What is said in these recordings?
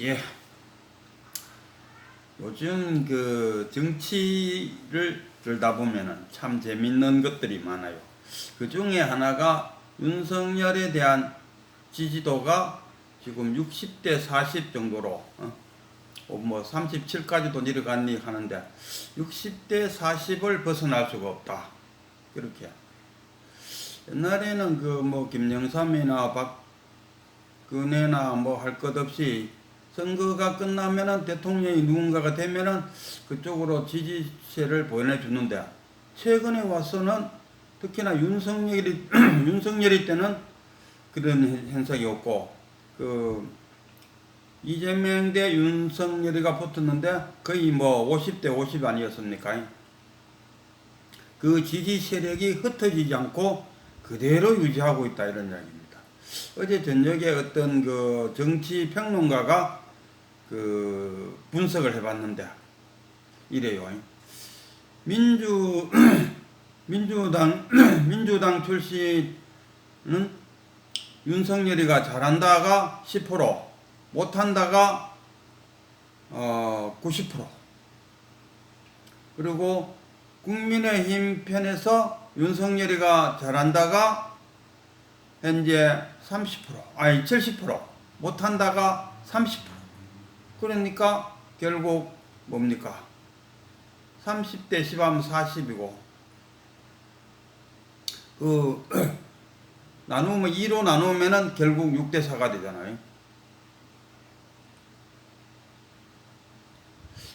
예. 요즘 그 정치를 들다 보면은 참 재밌는 것들이 많아요. 그 중에 하나가 윤석열에 대한 지지도가 지금 60대 40 정도로 어, 어, 뭐 37까지도 내려갔니 하는데 60대 40을 벗어날 수가 없다. 그렇게. 옛날에는 그 뭐 김영삼이나 박근혜나 뭐 할 것 없이 선거가 끝나면은 대통령이 누군가가 되면은 그쪽으로 지지세를 보내주는데 최근에 와서는 특히나 윤석열이 윤석열이 때는 그런 현- 현상이 없고 그 이재명 대 윤석열이가 붙었는데 거의 뭐 50대 50 아니었습니까? 그 지지 세력이 흩어지지 않고 그대로 유지하고 있다 이런 이야기입니다. 어제 저녁에 어떤 그 정치 평론가가 그 분석을 해봤는데 이래요. 민주 민주당 민주당 출신은 윤석열이가 잘한다가 10% 못한다가 어 90% 그리고 국민의힘 편에서 윤석열이가 잘한다가 현재 30% 아니 70% 못한다가 30% 그러니까 결국 뭡니까 30대 10하면 40이고 그 나누면 2로 나누면은 결국 6대 4가 되잖아요.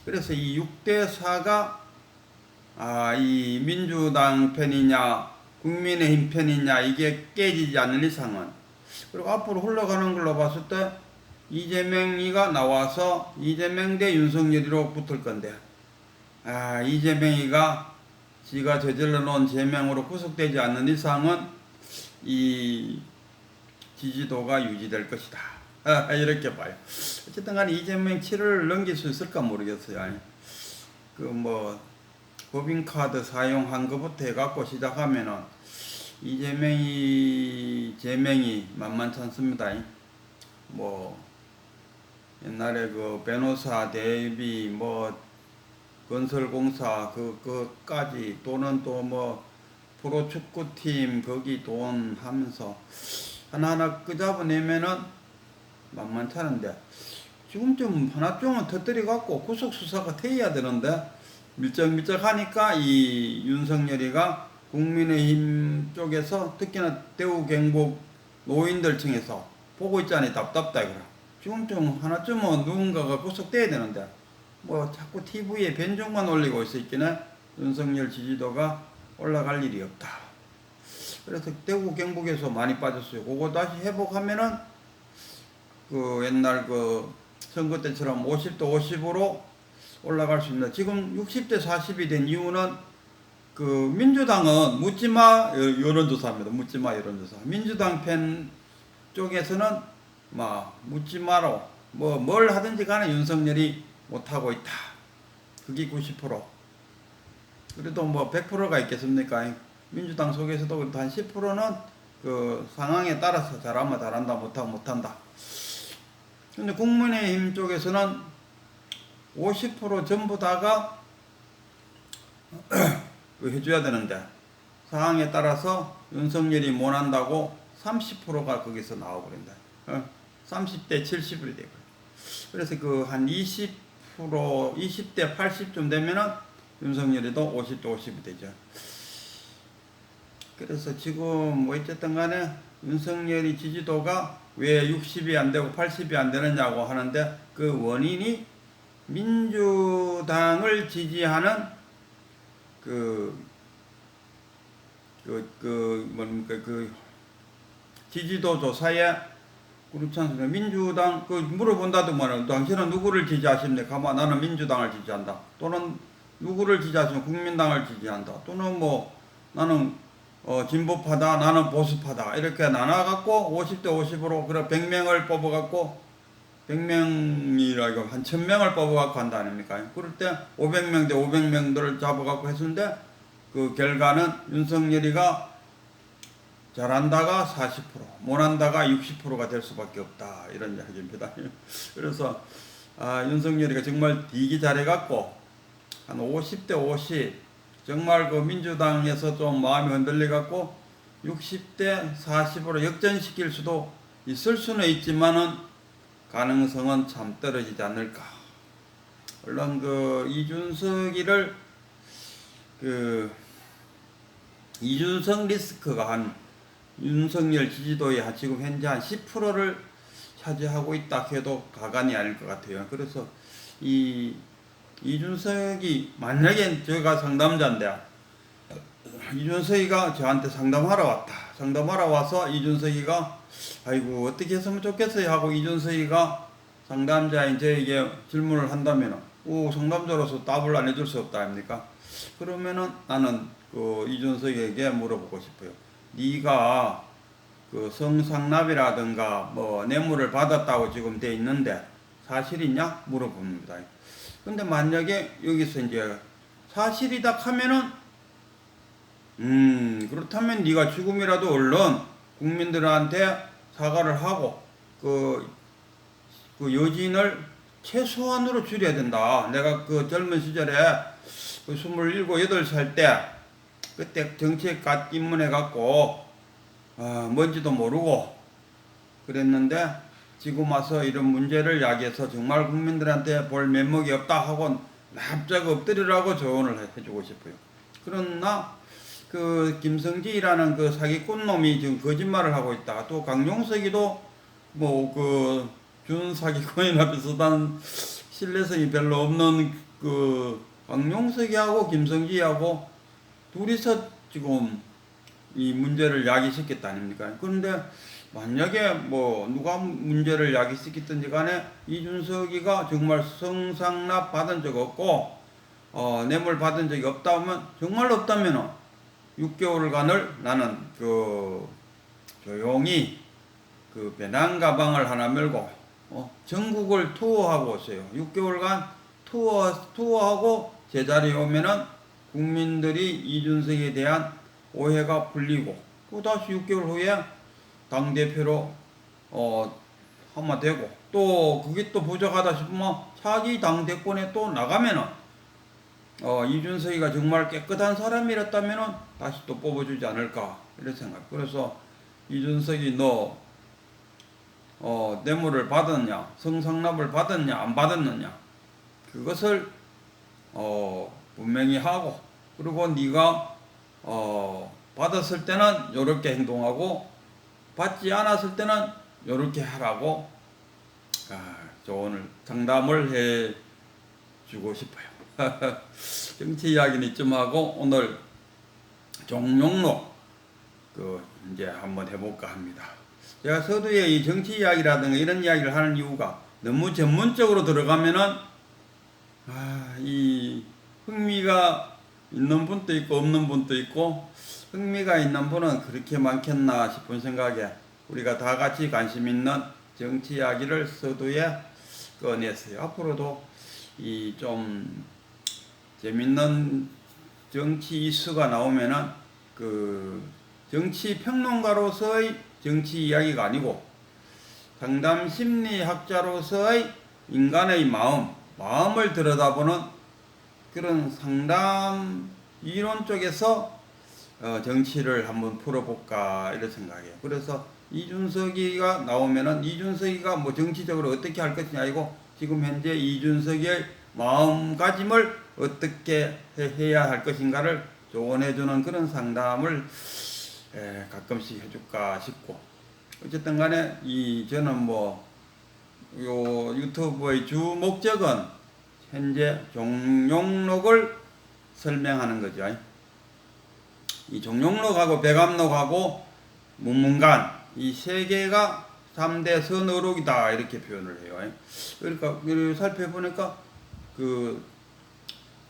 그래서 이 6대 4가 아, 이 민주당 편이냐 국민의힘 편이냐 이게 깨지지 않는 이상은 그리고 앞으로 흘러가는 걸로 봤을 때 이재명이가 나와서 이재명 대 윤석열이로 붙을 건데 아 이재명이가 지가 저질러 놓은 제명으로 구속되지 않는 이상은 이 지지도가 유지될 것이다. 아, 이렇게 봐요. 어쨌든 간에 이재명 7을 넘길 수 있을까 모르겠어요. 그 뭐 법인카드 사용한 것부터 해갖고 시작하면은 이재명이 제명이 만만치 않습니다. 뭐 옛날에 그 변호사 대비 뭐 건설공사 그 그까지 또는 또 뭐 프로축구팀 거기 돈 하면서 하나하나 끄잡아내면은 만만찮은데 지금 좀 하나쯤은 터뜨려 갖고 구속 수사가 돼야 되는데 밀적밀적 하니까 이 윤석열이가 국민의힘 쪽에서 특히나 대우 경북 노인들 층에서 보고 있자니 답답다 이거라. 좀 하나쯤은 누군가가 구속돼야 되는데 뭐 자꾸 TV에 변종만 올리고 있어 있기는 윤석열 지지도가 올라갈 일이 없다. 그래서 대구 경북에서 많이 빠졌어요. 그거 다시 회복하면은 그 옛날 그 선거 때처럼 50대 50으로 올라갈 수 있는 지금 60대 40이 된 이유는 그 민주당은 묻지마 여- 여론조사입니다. 묻지마 여론조사. 민주당 편 쪽에서는 막 묻지 마로 뭐 뭘 하든지 간에 윤석열이 못하고 있다. 그게 90%. 그래도 뭐 100%가 있겠습니까? 민주당 속에서도 한 10%는 그 상황에 따라서 잘하면 잘한다, 못하면 못한다. 근데 국민의힘 쪽에서는 50% 전부 다가 그 해줘야 되는데 상황에 따라서 윤석열이 못한다고 30%가 거기서 나와버린다. 어? 30대 70이 되고. 그래서 그 한 20% 20대 80쯤 되면은 윤석열이도 50대 50이 되죠. 그래서 지금 뭐 어쨌든 간에 윤석열이 지지도가 왜 60이 안 되고 80이 안 되느냐고 하는데 그 원인이 민주당을 지지하는 그, 그, 그, 뭡니까, 그, 지지도 조사에 그렇지 않습니까? 민주당, 그, 물어본다더만은, 당신은 누구를 지지하십니까? 가만, 나는 민주당을 지지한다. 또는 누구를 지지하시면 국민당을 지지한다. 또는 뭐, 나는, 어, 진보파다, 나는 보수파다. 이렇게 나눠갖고, 50대 50으로, 그래, 100명을 뽑아갖고, 100명이라고 한 1000명을 뽑아갖고 한다 아닙니까? 그럴 때 500명 대 500명들을 잡아갖고 했는데 그 결과는 윤석열이가 잘한다가 40%, 못한다가 60%가 될 수밖에 없다 이런 이야기입니다. 그래서 아, 윤석열이가 정말 되게 잘해갖고 한 50대 50 정말 그 민주당에서 좀 마음이 흔들려갖고 60대 40으로 역전시킬 수도 있을 수는 있지만은 가능성은 참 떨어지지 않을까. 물론 그 이준석이를 그 이준석 리스크가 한 윤석열 지지도의 한 지금 현재 한 10%를 차지하고 있다 해도 가관이 아닐 것 같아요. 그래서 이 이준석이 만약에 제가 상담자인데 이준석이가 저한테 상담하러 왔다. 상담하러 와서 이준석이가 아이고 어떻게 했으면 좋겠어요 하고 이준석이가 상담자인 저에게 질문을 한다면 오 상담자로서 답을 안 해줄 수 없다 아닙니까? 그러면은 나는 그 이준석에게 물어보고 싶어요. 네가 그 성상납이라든가 뭐 뇌물을 받았다고 지금 돼 있는데 사실이냐 물어봅니다. 근데 만약에 여기서 이제 사실이다 하면은 음 그렇다면 네가 지금이라도 얼른 국민들한테 사과를 하고 그, 그 여진을 최소한으로 줄여야 된다. 내가 그 젊은 시절에 그 27, 8살 때 그때 정치학 입문해 갖고 아, 뭔지도 모르고 그랬는데 지금 와서 이런 문제를 야기해서 정말 국민들한테 볼 면목이 없다 하고 납작 엎드리라고 조언을 해- 해주고 싶어요. 그러나 그 김성지라는 그 사기꾼 놈이 지금 거짓말을 하고 있다. 또 강용석이도 뭐 그 준사기꾼이나 비슷한 신뢰성이 별로 없는 그 강용석이하고 김성지하고 둘이서 지금 이 문제를 야기시켰다 아닙니까? 그런데 만약에 뭐 누가 문제를 야기시켰든지 간에 이준석이가 정말 성상납 받은 적 없고 어, 뇌물 받은 적이 없다 하면 정말 없다면은 6개월간을 나는 그 조용히 그 배낭 가방을 하나 메고 어, 전국을 투어하고 오세요. 6개월간 투어 투어하고 제자리에 오면은 국민들이 이준석에 대한 오해가 풀리고 또 다시 6개월 후에 당 대표로 어 하면 되고 또 그게 또 부족하다 싶으면 차기 당 대권에 또 나가면은 어 이준석이가 정말 깨끗한 사람이었다면은 다시 또 뽑아주지 않을까 이런 생각. 그래서 이준석이 너 어, 뇌물을 받았냐, 성상납을 받았냐, 안 받았느냐, 그것을 어, 분명히 하고, 그리고 네가 어, 받았을 때는 이렇게 행동하고, 받지 않았을 때는 이렇게 하라고 아, 조언을 상담을 해 주고 싶어요. 정치 이야기는 이쯤 하고 오늘 종룡록 그 이제 한번 해볼까 합니다. 제가 서두에 이 정치 이야기라든가 이런 이야기를 하는 이유가 너무 전문적으로 들어가면은 아, 이 흥미가 있는 분도 있고 없는 분도 있고 흥미가 있는 분은 그렇게 많겠나 싶은 생각에 우리가 다 같이 관심 있는 정치 이야기를 서두에 꺼냈어요. 앞으로도 이 좀 재밌는 정치 이슈가 나오면은 그 정치 평론가로서의 정치 이야기가 아니고 상담 심리학자로서의 인간의 마음, 마음을 들여다보는 그런 상담 이론 쪽에서 어, 정치를 한번 풀어볼까 이런 생각이에요. 그래서 이준석이가 나오면은 이준석이가 뭐 정치적으로 어떻게 할 것이냐 아니고 지금 현재 이준석의 마음가짐을 어떻게 해- 해야 할 것인가를 조언해주는 그런 상담을 에, 가끔씩 해줄까 싶고 어쨌든 간에 이 저는 뭐 요 유튜브의 주 목적은 현재 종용록을 설명하는 거죠. 이 종용록하고 백암록하고 문문간 이 세 개가 3대 선어록이다 이렇게 표현을 해요. 그러니까 살펴보니까 그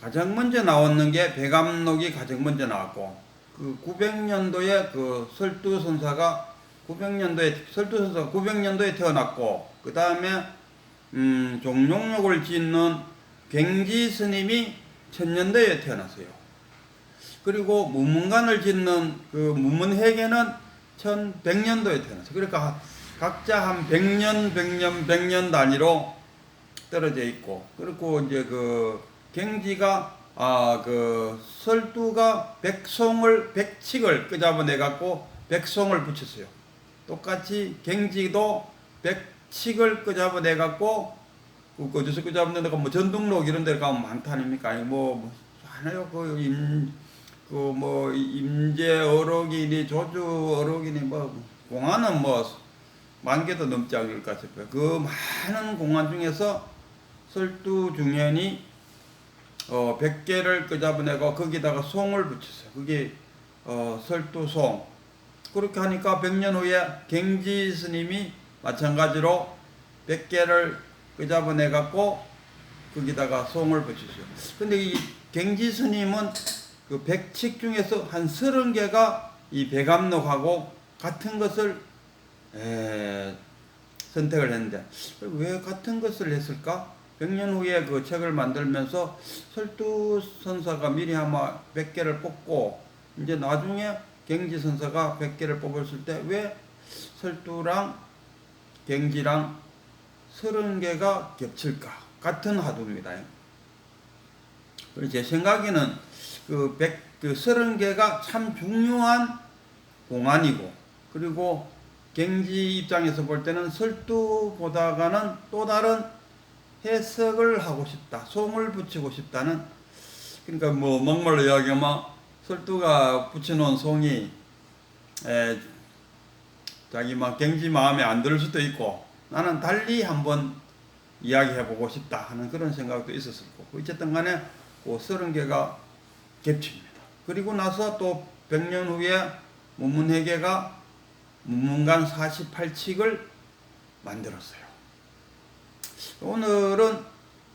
가장 먼저 나왔는 게 백암록이 가장 먼저 나왔고 그 900년도에 그 설두 선사가 900년도에 설두 선사가 900년도에 태어났고 그 다음에 음, 종룡록을 짓는 갱지 스님이 천년도에 태어났어요. 그리고 문문관을 짓는 그 문문회계는 1100년도에 태어났어요. 그러니까 각자 한 100년, 100년, 100년 단위로 떨어져 있고 그리고 이제 그 경지가 아 그 설두가 백송을 백칙을 끄잡아내 갖고 백송을 붙였어요. 똑같이 경지도 백칙을 끄잡아내 갖고 그 어디서 끄잡는 데가 뭐 전등록 이런 데 가면 많다 아닙니까? 아니 뭐, 뭐 하나요 그 임 그 뭐 임제 어록이니 조주 어록이니 뭐 공안은 뭐 만 개도 넘지 않을까 싶어요. 그 많은 공안 중에서 설두 중현이 어 100개를 끄잡아내고 거기다가 송을 붙였어요. 그게 어 설두송. 그렇게 하니까 100년 후에 갱지 스님이 마찬가지로 100개를 끄잡아내 갖고 거기다가 송을 붙이죠. 근데 이 갱지 스님은 그 백칙 중에서 한 30개가 이 백암록하고 같은 것을 에, 선택을 했는데 왜 같은 것을 했을까? 100년 후에 그 책을 만들면서 설두 선사가 미리 아마 100개를 뽑고 이제 나중에 갱지 선사가 100개를 뽑았을 때 왜 설두랑 갱지랑 30개가 겹칠까? 같은. 그래서 제 생각에는 그 100, 그 30개가 참 중요한 공안이고 그리고 갱지 입장에서 볼 때는 설두보다가는 또 다른 해석을 하고 싶다. 송을 붙이고 싶다는 그러니까 뭐 막말로 이야기하면 설두가 붙여놓은 송이 에, 자기 막 갱지 마음에 안 들 수도 있고 나는 달리 한번 이야기해보고 싶다 하는 그런 생각도 있었을 거고 어쨌든 간에 그 서른 개가 겹칩니다. 그리고 나서 또 100년 후에 문문회계가 문문간 48칙을 만들었어요. 오늘은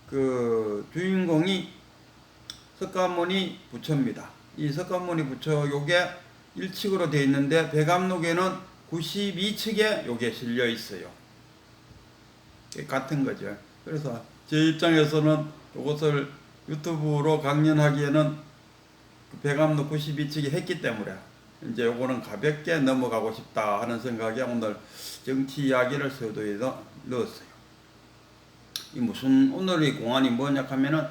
그 주인공이 석가모니 부처입니다. 이 석가모니 부처 요게 1칙으로 되어 있는데 백암록에는 92칙에 요게 실려 있어요. 같은 거죠. 그래서 제 입장에서는 이것을 유튜브로 강연하기에는 그 백암록 92칙이 했기 때문에 이제 요거는 가볍게 넘어가고 싶다 하는 생각에 오늘 정치 이야기를 서두에 넣었어요. 이 무슨 오늘의 공안이 뭐냐 하면은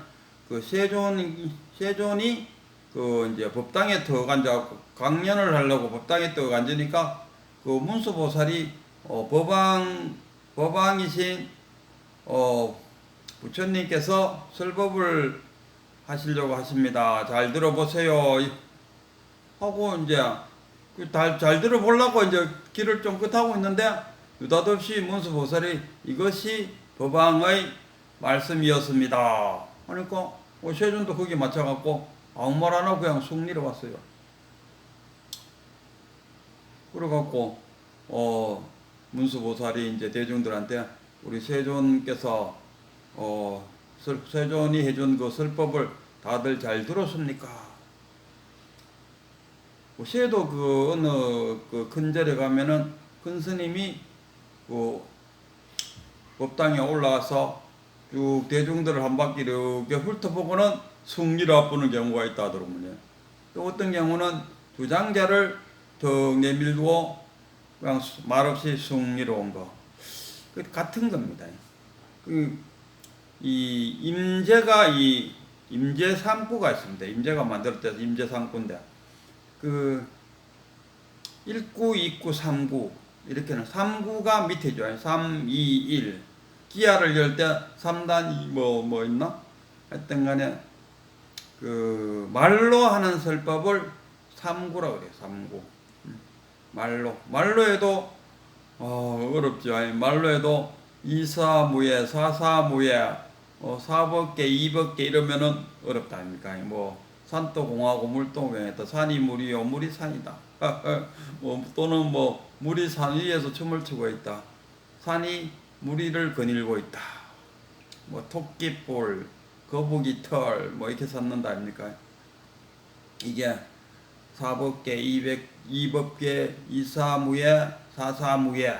그 세존 세존이 그 이제 법당에 더 앉아 강연을 하려고 법당에 더 앉으니까 그 문수보살이 어 법왕 법왕이신 어 부처님께서 설법을 하시려고 하십니다. 잘 들어보세요. 하고 이제 그잘 잘 들어보려고 이제 길을 좀 끝하고 있는데 느닷없이 문수보살이 이것이 법왕의 말씀이었습니다. 그러니까 어, 세존도 거기 맞춰갖고 아무 말 안 하고 그냥 쑥 내려왔어요. 그래갖고 어 문수보살이 이제 대중들한테 우리 세존께서 어 세존이 해준 그 설법을 다들 잘 들었습니까? 시에도 그 어느 그 큰절에 가면은 큰 스님이 그 법당에 올라와서 쭉 대중들을 한 바퀴 이렇게 훑어보고는 승리를 앞보는 경우가 있다 하더군요. 또 어떤 경우는 주장자를 더 내밀고 그냥 말없이 승리로 온 거. 그 같은 겁니다. 그, 이 임제가 이 임제 삼구가 있습니다. 임제가 만들었대서 임제 삼구인데 그 1구, 2구, 3구 이렇게는 3구가 밑에죠. 3, 2, 1 기아를 열 때 3단 뭐, 뭐 있나? 하여튼 간에 그 말로 하는 설법을 3구라고 그래요. 3구. 말로. 말로 해도 어, 어렵죠. 말로 해도 이사무예, 사사무예, 어, 사법계, 이법계 이러면은 어렵다 아닙니까? 뭐 산도 공하고 물도 공했다. 산이 물이요, 물이 산이다. 뭐, 또는 뭐 물이 산 위에서 춤을 추고 있다. 산이 무리를 거닐고 있다. 뭐 토끼볼, 거북이 털, 뭐 이렇게 쌓는다 아닙니까? 이게 사법계, 이백, 이법계, 이사무예, 사사무예.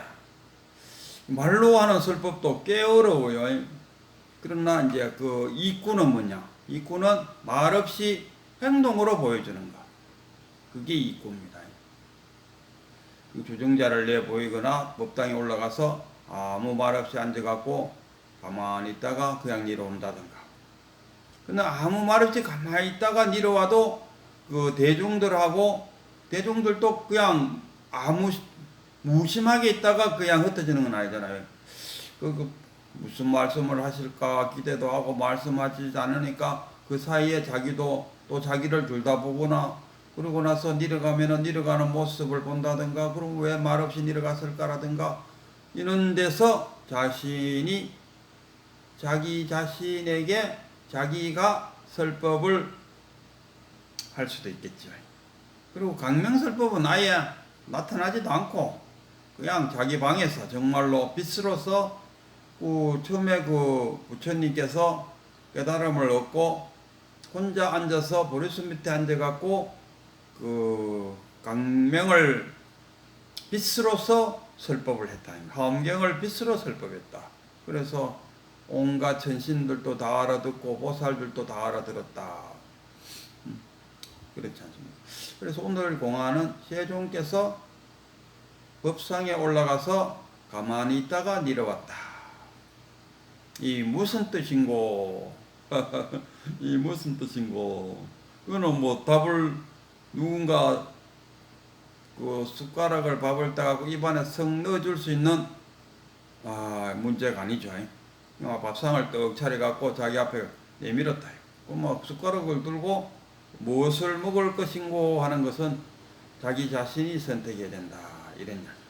말로 하는 설법도 꽤 어려워요. 그러나 이제 그 이구는 뭐냐? 이구는 말없이 행동으로 보여주는 것. 그게 이구입니다. 그 주정자를 내 보이거나 법당에 올라가서 아무 말 없이 앉아갖고 가만히 있다가 그냥 내려온다든가. 근데 아무 말 없이 가만히 있다가 내려와도 그 대중들하고 대중들도 그냥 아무 무심하게 있다가 그냥 흩어지는 건 아니잖아요. 그, 그 무슨 말씀을 하실까 기대도 하고 말씀하지 않으니까 그 사이에 자기도 또 자기를 둘다 보거나 그러고 나서 내려가면은 내려가는 모습을 본다든가 그럼 왜 말없이 내려갔을까라든가 이런 데서 자신이 자기 자신에게 자기가 설법을 할 수도 있겠죠. 그리고 강명설법은 아예 나타나지도 않고 그냥 자기 방에서 정말로 빛으로서 그 처음에 그 부처님께서 깨달음을 얻고 혼자 앉아서 보리수 밑에 앉아갖고 그 강명을 빛으로서 설법을 했다. 화엄경을 빛으로 설법했다. 그래서 온갖 천신들도 다 알아듣고 보살들도 다 알아들었다. 음, 그렇지 않습니까? 그래서 오늘 공안은 세종께서 법상에 올라가서 가만히 있다가 내려왔다. 이 무슨 뜻인고? 이 무슨 뜻인고? 그거는 뭐 답을 누군가 그 숟가락을 밥을 따가고 입안에 썩 넣어줄 수 있는 아 문제가 아니죠. 어, 밥상을 떡 차려갖고 자기 앞에 내밀었다. 그뭐 숟가락을 들고 무엇을 먹을 것인고 하는 것은 자기 자신이 선택해야 된다. 이야기.